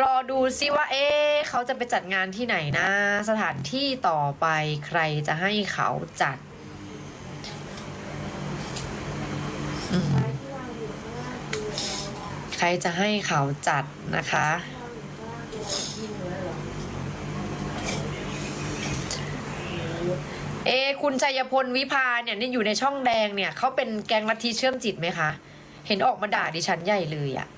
รอดูซิว่า เอ๊เขาจะไปจัดงานที่ไหนนะ สถานที่ต่อไปใครจะให้เขาจัดใครจะให้เขาจัดนะคะ เอ คุณชัยพลวิพาเนี่ยนี่อยู่ในช่องแดงเนี่ยเขาเป็นแกงลัทธิเชื่อมจิตไหมคะ เห็นออกมาด่าดิฉันใหญ่เลยอะ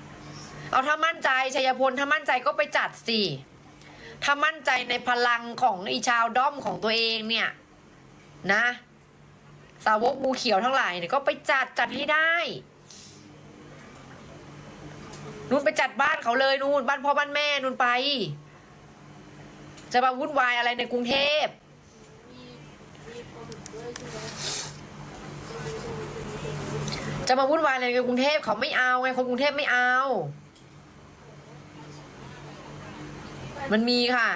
เอาถ้ามั่นใจชัยพลถ้ามั่นใจก็ไปจัดสิถ้ามั่นใจในพลังของอีชาวด้อมของตัวเองเนี่ย นะ สาวกงูเขียวทั้งหลายเนี่ยก็ไปจัดจัดให้ได้นู่นไปจัดบ้านเขาเลยนู่นบ้านพ่อบ้านแม่นู่นไป จะมาวุ่นวายอะไรในกรุงเทพจะมาวุ่นวายอะไรกับกรุงเทพเขาไม่เอาไงคนกรุงเทพไม่เอา มันมีค่ะ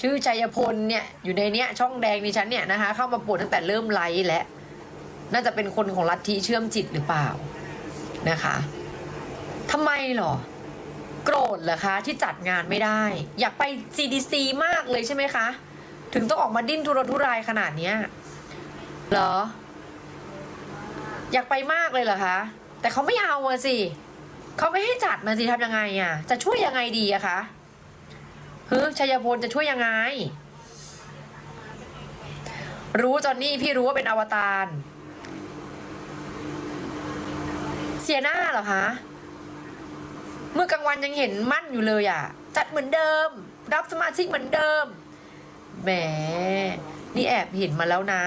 ชื่อชัยพลเนี่ยอยู่ในเนี้ยช่องแดงดิฉันเนี่ยนะคะ เข้ามาปวดตั้งแต่เริ่มไลฟ์และ น่าจะเป็นคนของลัทธิเชื่อมจิตหรือเปล่านะคะทำไมหรอ โกรธเหรอคะที่จัดงานไม่ได้ อยากไป CDC มากเลยใช่ไหมคะ ถึงต้องออกมาดิ้นทุรนทุรายขนาดเนี้ยเหรอ อยากไปมากเลยเหรอคะ แต่เขาไม่เอาอะสิเขาไม่ให้จัดนะสิทำยังไงอะจะช่วยยังไงดีอะคะ เฮ้ยชัยพลจะช่วยยังไง รู้จอนนี่พี่รู้ว่าเป็นอวตาร เสียหน้าเหรอคะ เมื่อกลางวันยังเห็นมั่นอยู่เลยอะจัดเหมือนเดิม รับสมาชิกเหมือนเดิม แหม นี่แอบเห็นมาแล้วนะ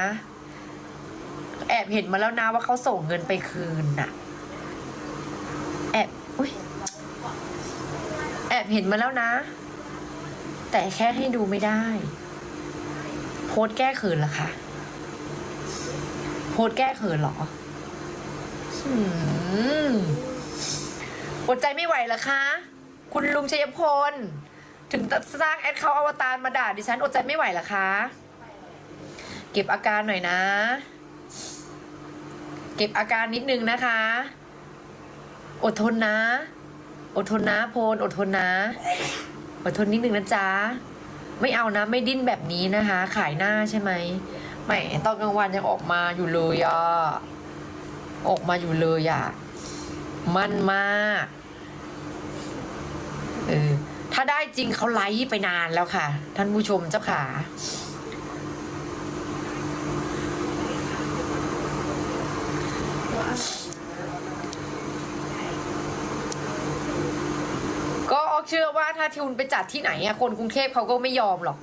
แอบเห็นมาแล้วนะว่าเขาส่งเงินไปคืนน่ะ แอบ อุ้ยแอบเห็นมาแล้วนะ แต่แค่ให้ดูไม่ได้ โพสแก้เขินเหรอคะโพสแก้เขินเหรออืมอดใจไม่ไหวเหรอคะ คุณลุงชัยพล ถึงสร้างแอดเขาอวตารมาด่าดิฉันอดใจไม่ไหวเหรอคะ เก็บอาการหน่อยนะ เก็บอาการนิดนึงนะคะ อดทนนะ อดทนนะ โพลอดทนนะ อดทนนิดนึงนะจ๊ะ ไม่เอานะ ไม่ดิ้นแบบนี้นะคะ ขายหน้าใช่ไหมแหมตอนกลางวันยังออกมาอยู่เลยอะ ออกมาอยู่เลยอะ มั่นมากเออถ้าได้จริงเขาไลฟ์ไปนานแล้วค่ะ ท่านผู้ชมเจ้าขา ก็ เชื่อว่าถ้าทิวไปจัดที่ไหนอะคนกรุงเทพเขาก็ไม่ยอมหรอก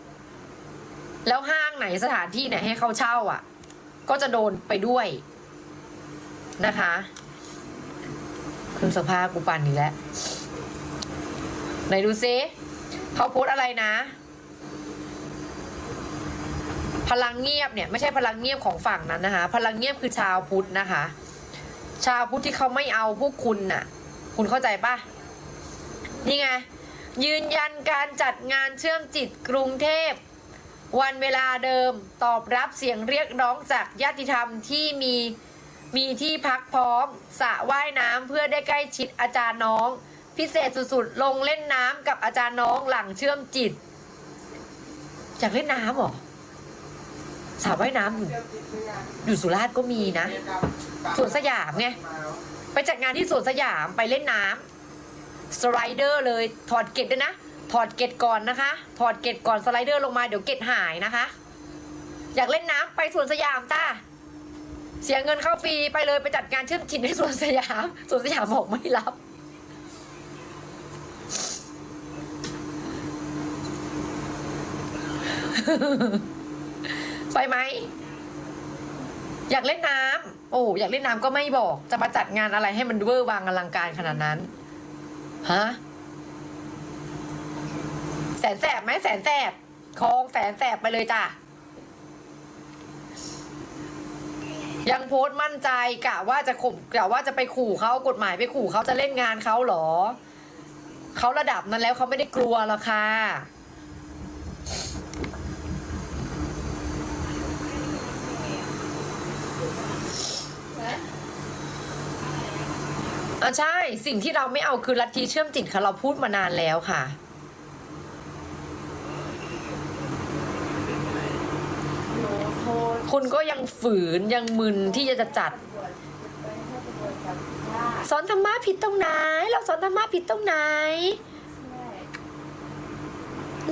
แล้วห้างไหนสถานที่ไหนให้เขาเช่าอะก็จะโดนไปด้วยนะคะ คุณสภาพกูปันอีกแล้วไหนดูซิเขาโพสอะไรนะ พลังเงียบเนี่ย ไม่ใช่พลังเงียบของฝั่งนั้นนะคะ พลังเงียบคือชาวพุทธนะคะ ชาวพุทธที่เขาไม่เอาพวกคุณน่ะ คุณเข้าใจปะนี่ไง ยืนยันการจัดงานเชื่อมจิตกรุงเทพ วันเวลาเดิมตอบรับเสียงเรียกร้องจากญาติธรรมที่มีมีที่พักพร้อมสระว่ายน้ำเพื่อได้ใกล้ชิดอาจารย์น้อง พิเศษสุดๆ ลงเล่นน้ำกับอาจารย์น้องหลังเชื่อมจิตอยากเล่นน้ำเหรอสระว่ายน้ำอยู่อยู่สุราษฎร์ก็มีนะสวนสยามไงไปจัดงานที่สวนสยามไปเล่นน้ำ สไลเดอร์เลยถอดเกล็ดด้วยนะ ถอดเกล็ดก่อนนะคะ ถอดเกล็ดก่อนสไลเดอร์ลงมาเดี๋ยวเกล็ดหายนะคะ อยากเล่นน้ำไปสวนสยามจ้าเสียเงินเข้าฟรีไปเลยไปจัดการเชื่อมจิตในสวนสยามสวนสยามบอกไม่รับ ไปไหม อยากเล่นน้ำโอ้อยากเล่นน้ำก็ไม่บอก จะมาจัดงานอะไรให้มันเวอร์วางอลังการขนาดนั้น ฮะแสนแสบไหมแสนแสบคลองแสนแสบไปเลยจ้ะ ยังโพสต์มั่นใจกะว่าจะข่มกะว่าจะไปขู่เขากฎหมายไปขู่เขาจะเล่นงานเขาเหรอ เขาระดับนั้นแล้วเขาไม่ได้กลัวหรอกค่ะ อะใช่ สิ่งที่เราไม่เอาคือลัทธิเชื่อมจิตค่ะเราพูดมานานแล้วค่ะหนูโทษคุณก็ยังฝืนยังมึนที่จะจัดบวชไปให้ตำรวจจับได้สอนธรรมะผิดตรงไหน เราสอนธรรมะผิดตรงไหนใช่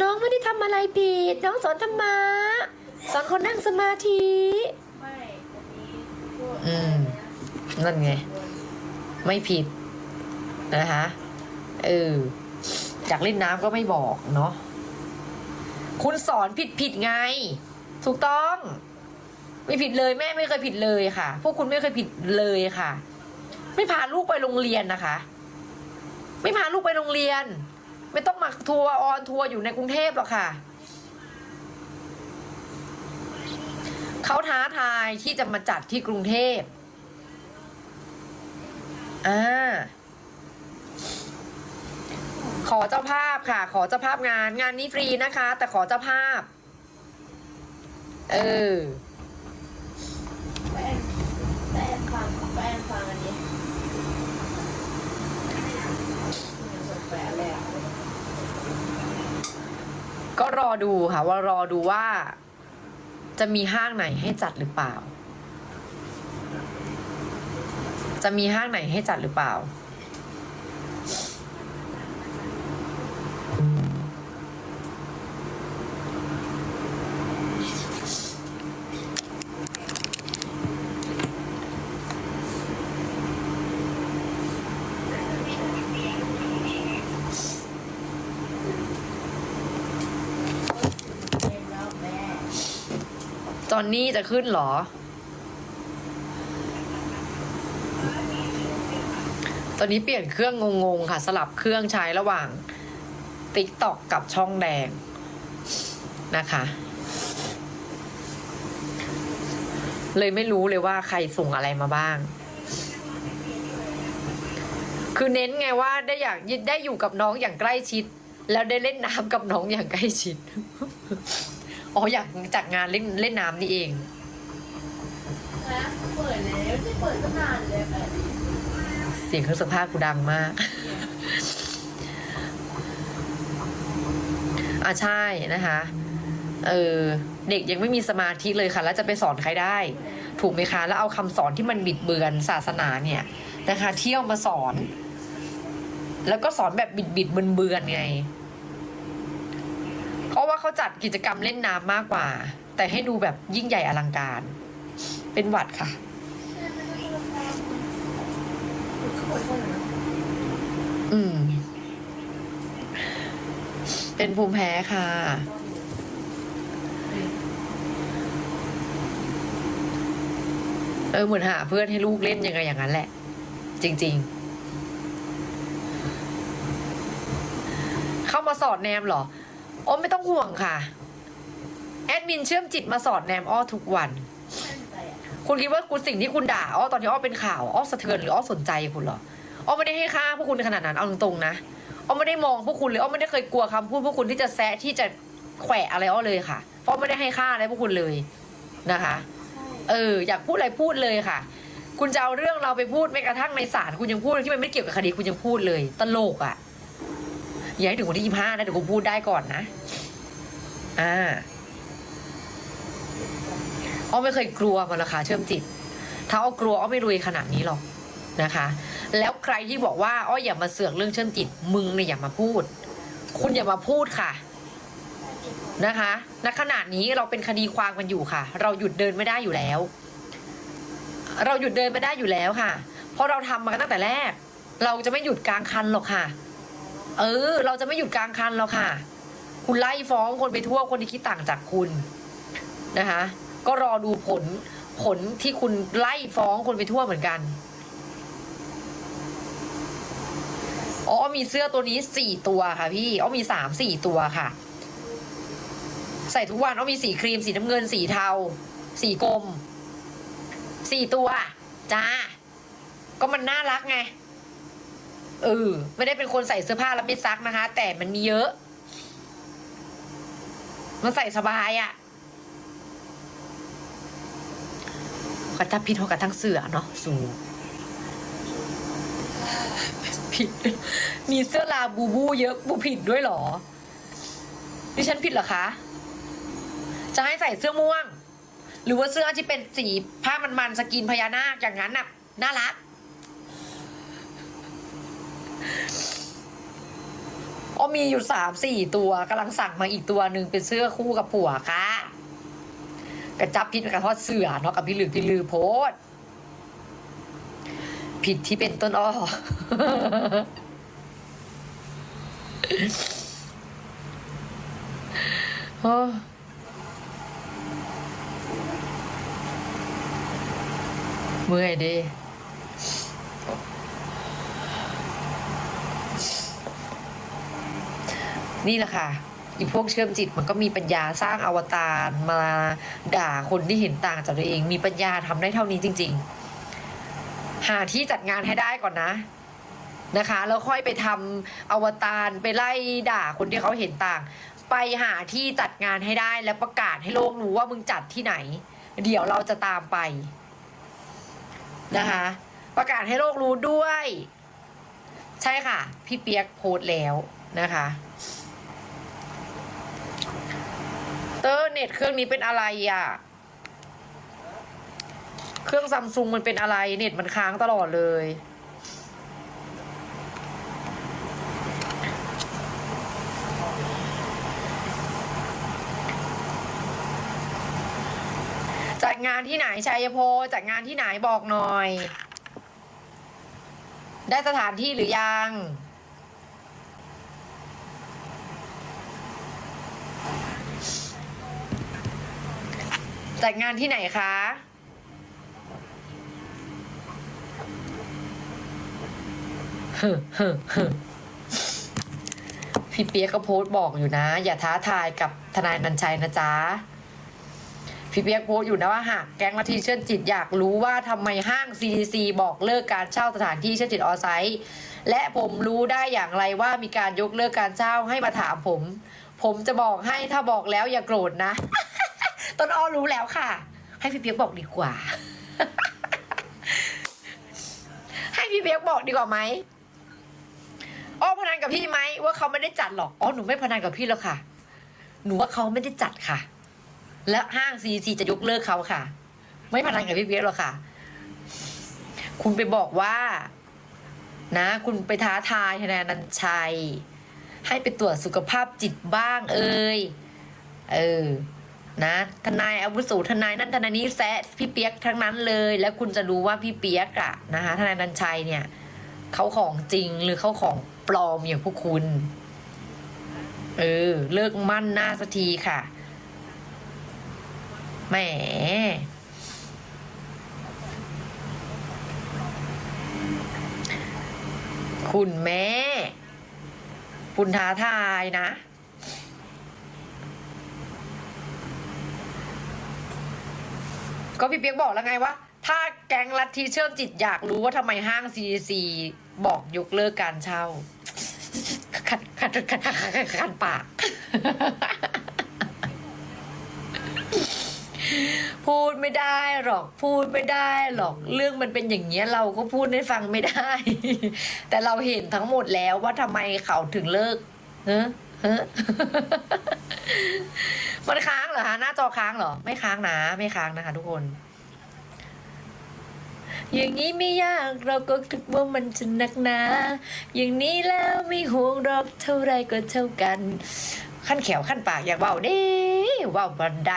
น้องไม่ได้ทำอะไรผิด น้องสอนธรรมะสอนคนนั่งสมาธิไม่อันนี้พูดอืม นั่นไง ไม่ผิดนะคะเอออยากเล่นน้ำก็ไม่บอกเนาะคุณสอนผิดผิดไง ถูกต้อง ไม่ผิดเลยแม่ไม่เคยผิดเลยค่ะ พวกคุณไม่เคยผิดเลยค่ะ ไม่พาลูกไปโรงเรียนนะคะ ไม่พาลูกไปโรงเรียน ไม่ต้องมาทัวร์ออนทัวร์อยู่ในกรุงเทพหรอกค่ะเขาท้าทายที่จะมาจัดที่กรุงเทพ อ่าขอเจ้าภาพค่ะ ขอเจ้าภาพงาน งานนี้ฟรีนะคะ แต่ขอเจ้าภาพ เออแป้งแป้งฟังแป้งฟังอันนี้ส่งแปะเลยอะก็รอดูค่ะว่ารอดูว่า จะมีห้างไหนให้จัดหรือเปล่า จะมีห้างไหนให้จัดหรือเปล่าเต็มแล้วแม่จอนนี่จะขึ้นเหรอ ตอนนี้เปลี่ยนเครื่องงงๆค่ะ สลับเครื่องใช้ระหว่างติ๊กตอกกับช่องแดงนะคะ เลยไม่รู้เลยว่าใครส่งอะไรมาบ้าง คือเน้นไงว่าได้อยากได้อยู่กับน้องอย่างใกล้ชิด แล้วได้เล่นน้ำกับน้องอย่างใกล้ชิด อ๋ออยากจากงานเล่นเล่นน้ำนี่เองนะเปิดแล้วที่เปิดก็นานเลย เสียงเครื่องสภาพกูดังมาก อะใช่นะคะ เออเด็กยังไม่มีสมาธิเลยค่ะ แล้วจะไปสอนใครได้ ถูกไหมคะ แล้วเอาคำสอนที่มันบิดเบือนศาสนาเนี่ยนะคะ เที่ยวมาสอน แล้วก็สอนแบบบิดบิดเบือนเบือนไงเพราะว่าเขาจัดกิจกรรมเล่นน้ำมากกว่า แต่ให้ดูแบบยิ่งใหญ่อลังการ เป็นหวัดค่ะ อืม เป็นภูมิแพ้ค่ะ เออเหมือนหาเพื่อนให้ลูกเล่นยังไงอย่างนั้นแหละ จริง ๆ เข้ามาสอดแนมเหรออ้อไม่ต้องห่วงค่ะ แอดมินเชื่อมจิตมาสอดแนมอ้อทุกวัน คุณคิดว่าคุณสิ่งที่คุณด่าอ้อตอนที่อ้อเป็นข่าวอ้อสะเทือนหรืออ้อสนใจคุณเหรออ้อไม่ได้ให้ค่าพวกคุณขนาดนั้นเอาตรงๆนะอ้อไม่ได้มองพวกคุณเลยอ้อไม่ได้เคยกลัวคำพูดพวกคุณที่จะแซะที่จะแขวะอะไรอ้อเลยค่ะเพราะไม่ได้ให้ค่าอะไรพวกคุณเลยนะคะ เออ อยากพูดอะไรพูดเลยค่ะ คุณจะเอาเรื่องเราไปพูดแม้กระทั่งในศาลคุณยังพูดที่มันไม่เกี่ยวกับคดีคุณยังพูดเลย ตลกอะอย่าให้ถึงวันที่ยี่ห้านะเดี๋ยวกูพูดได้ก่อนนะ อ่า อ้อไม่เคยกลัวมันราคาเชื่อมจิต ถ้าอ้อกลัวอ้อไม่รวยขนาดนี้หรอกนะคะ แล้วใครที่บอกว่าอ้ออย่ามาเสือกเรื่องเชื่อมจิต มึงเนี่ยอย่ามาพูด คุณอย่ามาพูดค่ะนะคะณขณะนี้เราเป็นคดีความกันอยู่ค่ะ เราหยุดเดินไม่ได้อยู่แล้ว เราหยุดเดินไม่ได้อยู่แล้วค่ะ เพราะเราทำมาตั้งแต่แรก เราจะไม่หยุดกลางคันหรอกค่ะ เออ เราจะไม่หยุดกลางคันหรอกค่ะ คุณไล่ฟ้องคนไปทั่วคนที่คิดต่างจากคุณนะคะ ก็รอดูผลผลที่คุณไล่ฟ้องคนไปทั่วเหมือนกัน อ๋อมีเสื้อตัวนี้สี่ตัวค่ะพี่อ๋อมีสามสี่ตัวค่ะ ใส่ทุกวันอ๋อมีสีครีมสีน้ำเงินสีเทา สีกรมสี่ตัวจ้า ก็มันน่ารักไงเออไม่ได้เป็นคนใส่เสื้อผ้าแล้วไม่ซักนะคะ แต่มันมีเยอะ มันใส่สบายอะ่ะ กระทับพิษเท่ากับทั้งเสือเนาะสูผิด มีเสื้อลาบูบูเยอะบูผิดด้วยเหรอ ดิฉันผิดเหรอคะ จะให้ใส่เสื้อม่วง หรือว่าเสื้อที่เป็นสีผ้ามันๆสกินพญานาคอย่างนั้นน่ะน่ารักอ๋อมีอยู่สามสี่ตัวกำลังสั่งมาอีกตัวหนึ่งเป็นเสื้อคู่กับผัวค่ะ กระจับพิษกระทอดเสือเนาะกับพี่ลือพี่ลือโพสผิดที่เป็นต้นอ้อโอ้เมื่อยดินี่แหละค่ะ อีพวกเชื่อมจิตมันก็มีปัญญาสร้างอวตารมาด่าคนที่เห็นต่างจากตัวเอง มีปัญญาทำได้เท่านี้จริง ๆ หาที่จัดงานให้ได้ก่อนนะนะคะ แล้วค่อยไปทำอวตารไปไล่ด่าคนที่เขาเห็นต่าง ไปหาที่จัดงานให้ได้แล้วประกาศให้โลกรู้ว่ามึงจัดที่ไหน เดี๋ยวเราจะตามไปนะคะ ประกาศให้โลกรู้ด้วย ใช่ค่ะ พี่เปียกโพสต์แล้วนะคะ เตอร์เน็ตเครื่องนี้เป็นอะไรอะ เครื่องซัมซุงมันเป็นอะไร เน็ตมันค้างตลอดเลย จัดงานที่ไหนชัยโพจัดงานที่ไหนบอกหน่อย ได้สถานที่หรือยัง จัดงานที่ไหนคะ พี่เปียกก็โพสต์บอกอยู่นะ อย่าท้าทายกับทนายนันชัยนะจ๊ะ พี่เปียกโพสต์อยู่นะว่าหากแก๊งลัทธิเชื่อจิตอยากรู้ว่าทำไมห้าง CDC บอกเลิกการเช่าสถานที่เชื่อจิตออไซต์และผมรู้ได้อย่างไรว่ามีการยกเลิกการเช่าให้มาถามผม ผมจะบอกให้ถ้าบอกแล้วอย่าโกรธนะ ต้นอ้อรู้แล้วค่ะ ให้พี่เปียกบอกดีกว่า ให้พี่เปียกบอกดีกว่าไหมอ้อพนันกับพี่ไหมว่าเขาไม่ได้จัดหรอกอ๋อหนูไม่พนันกับพี่แล้วค่ะ หนูว่าเขาไม่ได้จัดค่ะ และห้างซีซีจะยกเลิกเขาค่ะ ไม่พนันกับพี่เปียกหรอกค่ะ คุณไปบอกว่า นะ คุณไปท้าทายทนายนันชัยให้ไปตรวจสุขภาพจิตบ้างเอ่ยเออ นะทนายอาวุโสทนายนั่นทนายนี้แซะพี่เปียกทั้งนั้นเลย แล้วคุณจะรู้ว่าพี่เปียกอะนะคะทนายนันชัยเนี่ยเขาของจริงหรือเขาของปลอมอย่างพวกคุณ เออ เลิกมั่นหน้าสักทีค่ะแหมคุณแม่ คุณท้าทายนะ ก็พี่เปียกบอกแล้วไงว่า ถ้าแก๊งลัทธิเชื่อมจิตอยากรู้ว่าทำไมห้าง CDC บอกยกเลิกการเช่า ขัดขัดขัดขัดขัดปาก พูดไม่ได้หรอกพูดไม่ได้หรอกเรื่องมันเป็นอย่างเงี้ยเราก็พูดให้ฟังไม่ได้ แต่เราเห็นทั้งหมดแล้วว่าทำไมเขาถึงเลิกเฮ้เฮ้ มันค้างเหรอฮะหน้าจอค้างเหรอ ไม่ค้างนะ ไม่ค้างนะคะ ทุกคน อย่างนี้ไม่ยากเราก็คิดว่ามันจะหนักหนา อย่างนี้แล้วไม่ห่วงหรอกเท่าไรก็เท่ากัน ขั้นแขวขั้นปากอยากเว่าเด้ว่าบันได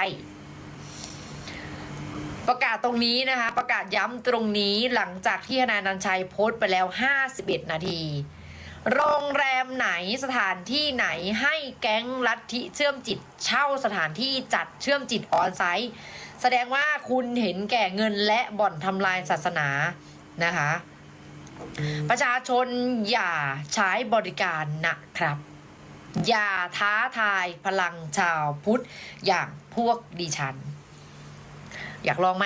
ประกาศตรงนี้นะคะ ประกาศย้ำตรงนี้หลังจากที่ทนายนันชัยโพสต์ไปแล้ว 51 นาที โรงแรมไหนสถานที่ไหนให้แก๊งลัทธิเชื่อมจิตเช่าสถานที่จัดเชื่อมจิตออนไซต์แสดงว่าคุณเห็นแก่เงินและบ่อนทำลายศาสนานะคะ ประชาชนอย่าใช้บริการนะครับ อย่าท้าทายพลังชาวพุทธอย่างพวกดิฉัน อยากลองไหม